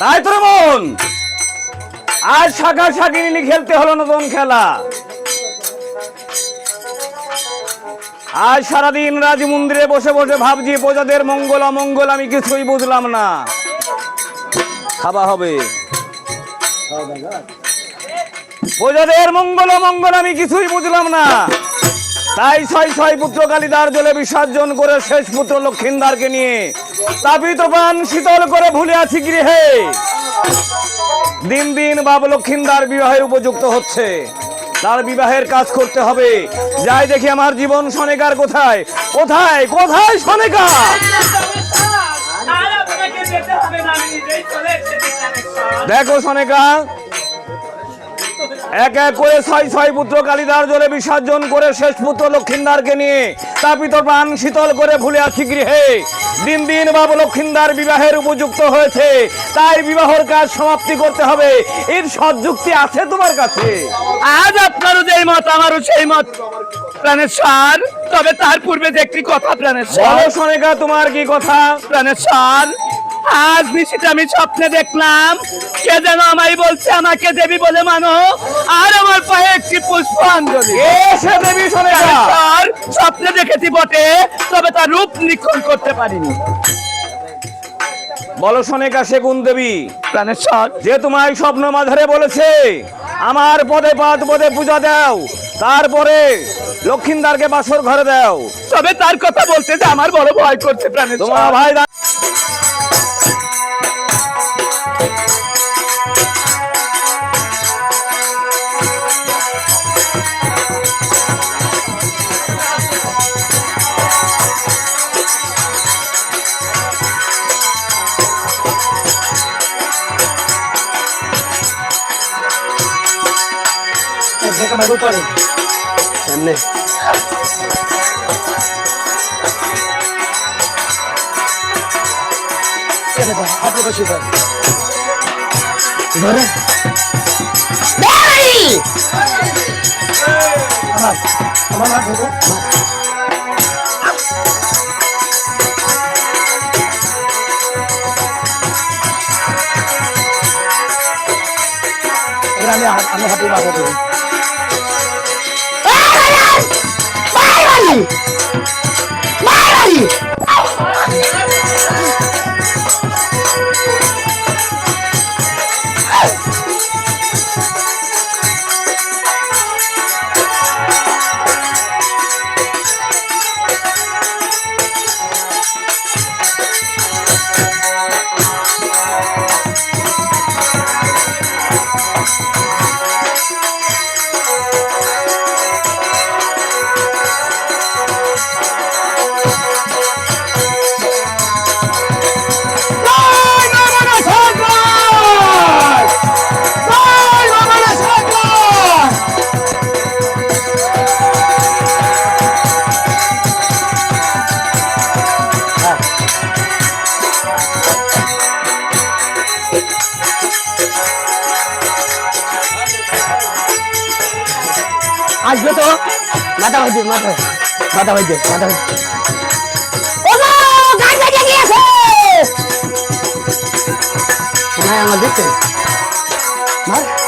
তাই তোর মন। আজ শাখা শাকিনী খেলতে হলো নতুন খেলা। আজ সারাদিন রাজ মন্দিরে বসে বসে ভাবছি, প্রজাদের মঙ্গল অমঙ্গল আমি কিছুই বুঝলাম না। খাওয়া হবে। প্রজাদের মঙ্গল অমঙ্গল আমি কিছুই বুঝলাম না। তাই ছয় ছয় পুত্র কালিদার জলে বিসর্জন করে শেষ পুত্র লক্ষিন্দারকে নিয়ে তাপিত প্রাণ শীতল করে ভুলে আছি গৃহে। দিন দিন বাব লক্ষিন্দার বিবাহের উপযুক্ত হচ্ছে। তার বিবাহের কাজ করতে হবে। যাই দেখি আমার জীবন সনেকার কোথায়? কোথায়? কোথায় সনেকা দেখো আপনাকে এক এক করে ছয় ছয় পুত্র কালিদার জলে বিসর্জন করে শেষ পুত্র লক্ষিন্দারকে নিয়ে তাপিত প্রাণ শীতল করে ভুলে আছি গৃহে। দিন দিন বাবু লক্ষিন্দার বিবাহের উপযুক্ত হয়েছে। তাই বিবাহের কাজ সমাপ্তি করতে হবে। এর সৎযুক্তি আছে তোমার কাছে? আজ আপনারও যেই মত আমারও সেই মত। প্রাণেশ্বর তবে তার পূর্বে যে একটি কথা প্রাণেশ্বর তোমার কি কথা? প্রাণেশ্বর আজ নিশিতে আমি স্বপ্নে দেখলাম কে যেন আমায় বলছে আমাকে দেবী বলে মানো। আর আমার পায়ে একটি পুষ্পাঞ্জলি। দেবী স্বপ্নে দেখেছি বটে তবে তার রূপ নিক্ষণ করতে পারিনি। বলো সনেকা সেগুন দেবী। প্রাণেশ্বর। যে তোমায় স্বপ্ন মাঝারে বলেছে আমার পদে পাদ পদে পূজা দাও তারপরে লক্ষিন্দারকে বাসর ঘরে দাও। তবে তার কথা বলতে যে আমার বড় ভয় করছে তোমার ভাই দা- আসবে তো মাথা ভাইজে মাথা মাথা ভাইজে মাথা ভাইজে হ্যাঁ আমার দেখতে মার। এই বিশ্বকর্মা মাথা হয়েছে মাথা মাথা হয়েছে মাথা কার ও বাসন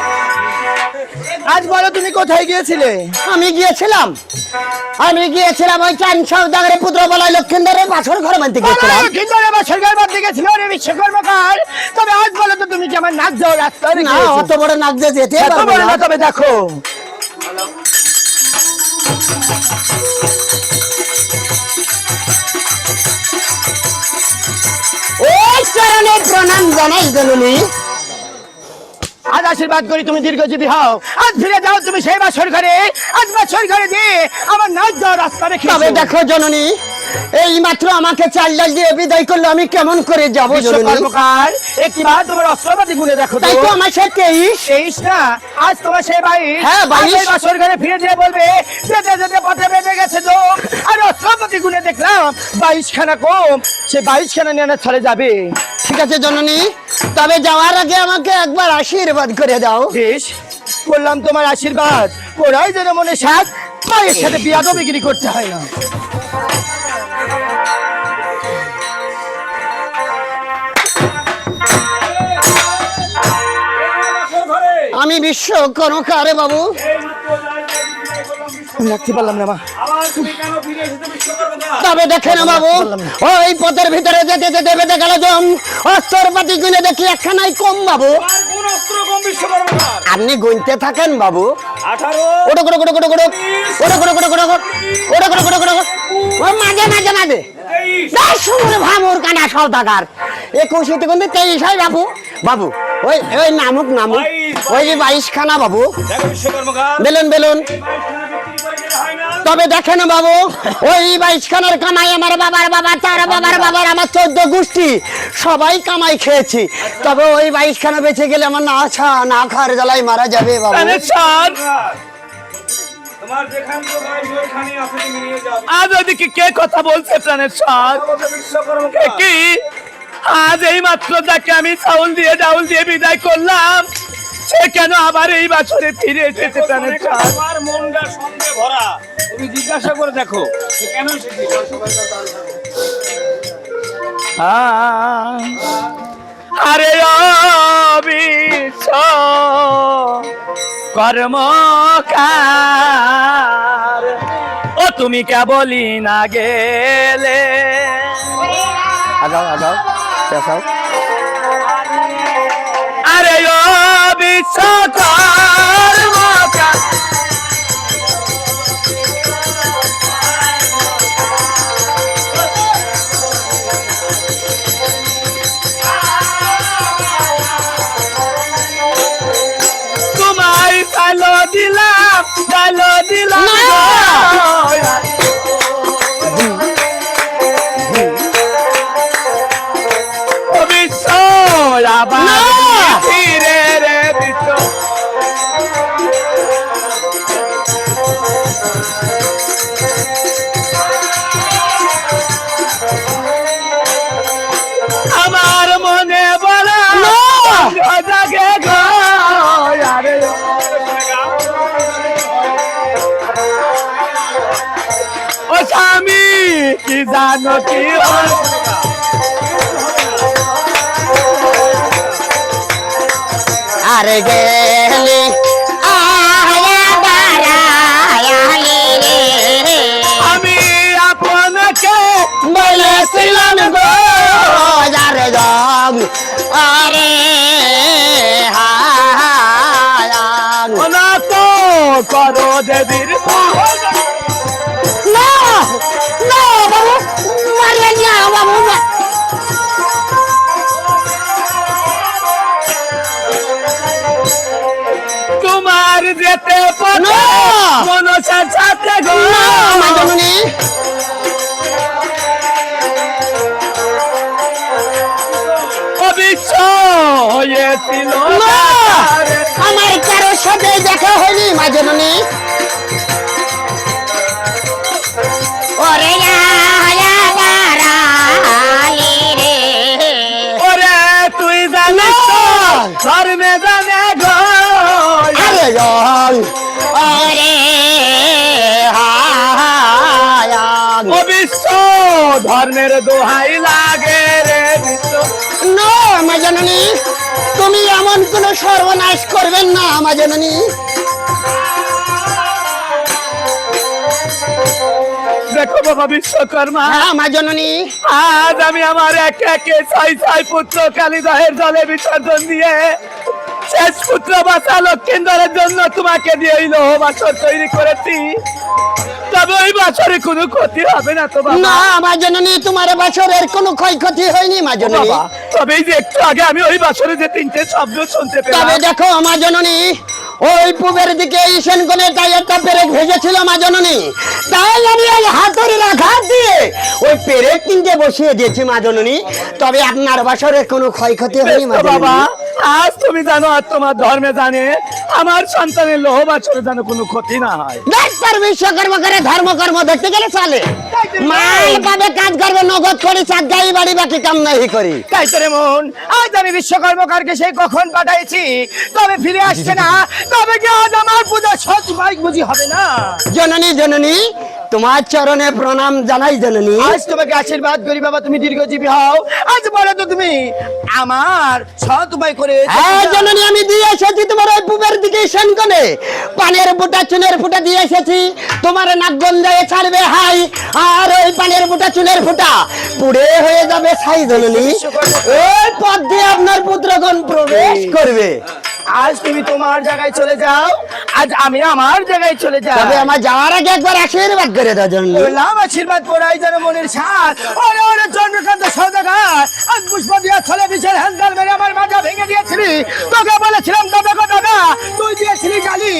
আজ বলো তুমি কোথায় গিয়েছিলে? আমি গিয়েছিলাম। আমি গিয়েছিলাম ওই চান সৌদাগরের পুত্র বলাই লক্ষিন্দরের বাসর ঘর গিয়েছিলাম। কিন্নরে বা সরকার বাদ গেছিল রে বিশ্বকর্মকার তবে আজ বলো তো তুমি যে আমার নাক যাও রাস্তায় না অত বড় নাক দিয়ে যেতে এত বড় না। তবে দেখো। ওই চরণে প্রণাম জানাই জননী আজ আশীর্বাদ করি তুমি দীর্ঘজীবী হও। আজ ফিরে যাও তুমি সেই বাসর ঘরে। আজ বাসর ঘরে দিয়ে আমার নাচ যাওয়ার রাস্তা রেখে তবে দেখো জননী এই মাত্র আমাকে চাল ডাল দিয়ে বিদায় করল আমি কেমন করে যাব কর্মকার তোমার অস্ত্রপাতি গুনে দেখো তাই তো আমার সে তেইশ। তেইশ না আজ তোমার সেই ভাই হ্যাঁ, বাইশ। বাসর ঘরে ফিরে যেয়ে বলবে যেতে যেতে পথে বেঁধে গেছে তো। আর অস্ত্রপাতি গুনে দেখলাম বাইশ খানা কম সে বাইশ খানা নিয়ে ছড়ে যাবে। ঠিক আছে জননী। তবে যাওয়ার আগে আমাকে একবার আশীর্বাদ করে দাও। বেশ করলাম তোমার আশীর্বাদ। ওরাই যেন মনে সাথ মায়ের সাথে বিয়াদও বিক্রি করতে হয় না। আমি বিশ্ব কনকার বাবু। আমি রাখতে পারলাম না মা। তবে দেখে না বাবু। ওই পথের ভিতরে যেতে যেতে বেঁধে গেল জম। অস্ত্র পাতি গুনে দেখি একখানাই কম বাবু। আপনি গুনতে থাকেন বাবু। ওটা করে করে করে করে ওটা করে করে করে ওটা করে করে করে ও মাঝে মাঝে মাঝে। তেইশ। দশ ভামুর কানা সৌদাগার একুশে কিন্তু তেইশ হয় বাবু। বাবু ওই ওই নামুক নামুক। ওই যে বাইশ খানা বাবু বেলুন বেলুন। তবে দেখেন বাবু ওই বাইশ খানার কামাই আমার বাবার বাবা তার বাবার বাবার আমার চোদ্দ গোষ্ঠী সবাই কামাই খেয়েছি। তবে ওই বাইশ খানা বেঁচে গেলে আমার না আছা না খাওয়ার জ্বালাই মারা যাবে বাবু। আজ ওদিকে কে কথা বলছে কি? আজ এই মাত্র আমি চাউল দিয়ে ডাউল দিয়ে বিদায় করলাম সে কেন আবার এই বছরে ফিরে এসেছে আমার মনটা সন্দেহ ভরা। তুমি জিজ্ঞাসা করে দেখো সে কেন এসেছে? আরে কর্মকার। ও তুমি কেবলই না গেলে। আগাও আগাও। আরে অবিশ্ব কর্মকার তোমায় চালো দিলাম চালো দিলাম বিশ্ব আবার কি জানো কি? আরে গেলে আমি আপনাকে বলেছিলাম গো যারে জম আরে করো দেবীর তোমার যেতে না! মনসার সাথে গো মাদমনি হয়েছিল আমার কারোর সাথে দেখা হয়নি তো, ধর্মে জানে গো জল। আরে হায়াং। অবিশ্ব ধর্মের দোহাই লাগে রে বিশ্ব। নো মা জননী তুমি এমন কোন সর্বনাশ করবেন না মা জননী। দেখো বাবা বিশ্বকর্মা হ্যাঁ মা জননী। আজ আমি আমার একে একে ছয় ছয় পুত্র কালীদহের জলে বিসর্জন দিয়ে শেষ পুত্র বাসা লক্ষিন্দরের জন্য তোমাকে দিয়ে এই লোহ বাসর তৈরি করেছি। তবে ওই বছরে কোনো ক্ষতি হবে না তো বাবা। না মা জননী তোমার বছরের কোনো ক্ষয়ক্ষতি হয়নি মা ও জননী তবে এই যে একটু আগে আমি ওই বছরে যে তিনটে শব্দ শুনতে তবে পেলাম দেখো মা জননী ওই পূবের দিকে ঈশান কোণে তাই একটা পেরেক ভেজেছিল মা জননী তাই আমি ওই ধরে আঘাত দিয়ে ওই পেরেক তিনটে বসিয়ে দিয়েছি মা জননী। তবে আপনার কোনো ক্ষয়ক্ষতি হয়নি মা বাবা আজ তুমি জানো আর তোমার ধর্মে জানে আমার সন্তানের লোহ বাছরে যেন কোনো ক্ষতি না হয়। বিশ্বকর্মা করে ধর্মকর্ম দেখতে গেলে চলে। মাল পাবে কাজ করবে নগদ করি চার গাই বাড়ি বাকি কাম নাই করি। তাই তো রে মন আজ আমি বিশ্বকর্মকারকে সেই কখন পাঠাইছি তবে ফিরে আসছে না তবে কি আজ আমার পূজা সৎ বাইক বুঝি হবে না? জননী জননী তোমার চরণে প্রণাম জানাই জননী। আজ তোমাকে আশীর্বাদ করি বাবা তুমি দীর্ঘজীবী হও। আজ বলে তো তুমি আমার সৎ উপায় করে হ্যাঁ জননী আমি দিয়ে এসেছি তোমার ওই পূবের দিকে সেনকনে। পানের ফুটা চুনের ফুটা দিয়ে এসেছি। তোমার নাক গন্ধায় ছাড়বে হাই আর ওই পানের ফুটা চুনের ফুটা। পুড়ে হয়ে যাবে ছাই জননী। ওই পথ দিয়ে আপনার পুত্রগণ প্রবেশ করবে। আজ তুমি তোমার জায়গায় চলে যাও। আজ আমি আমার জায়গায় চলে যাও তবে আমার যাওয়ার আগে একবার আশীর্বাদ করে দাও জননী বললাম আশীর্বাদ পড়াই যেন মনের সাথ ওরে ওরে চন্দ্রকান্ত সৌদাগার আজ পুষ্প দিয়া ছলে বিছের হ্যান্ডাল মেরে আমার মাজা ভেঙে দিয়েছিলি। তোকে বলেছিলাম দাদা গো দাদা তুই দিয়েছিলি গালি।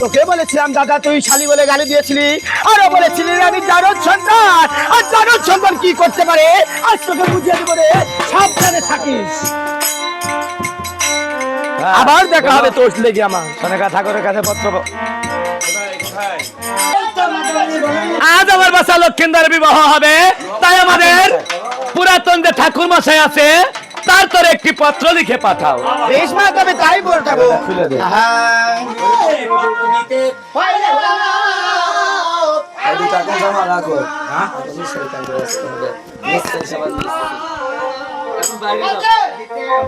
তোকে বলেছিলাম দাদা তুই শালি বলে গালি দিয়েছিলি। আরও বলেছিলি আমি জারদ সন্তান। আর জারদ সন্তান কি করতে পারে? আজ তোকে বুঝিয়ে দিব রে সাবধানে থাকিস। আবার দেখা হবে তোর লেগে আমার। সনেকা ঠাকুরের কাছে পত্র আজ আমার বাসা লক্ষিন্দার বিবাহ হবে। তাই আমাদের পুরাতন যে ঠাকুর মশাই আছে তার তোর একটি পত্র লিখে পাঠাও। বেশ মা তবে তাই বলতাবো হ্যাঁ? Gitu ya.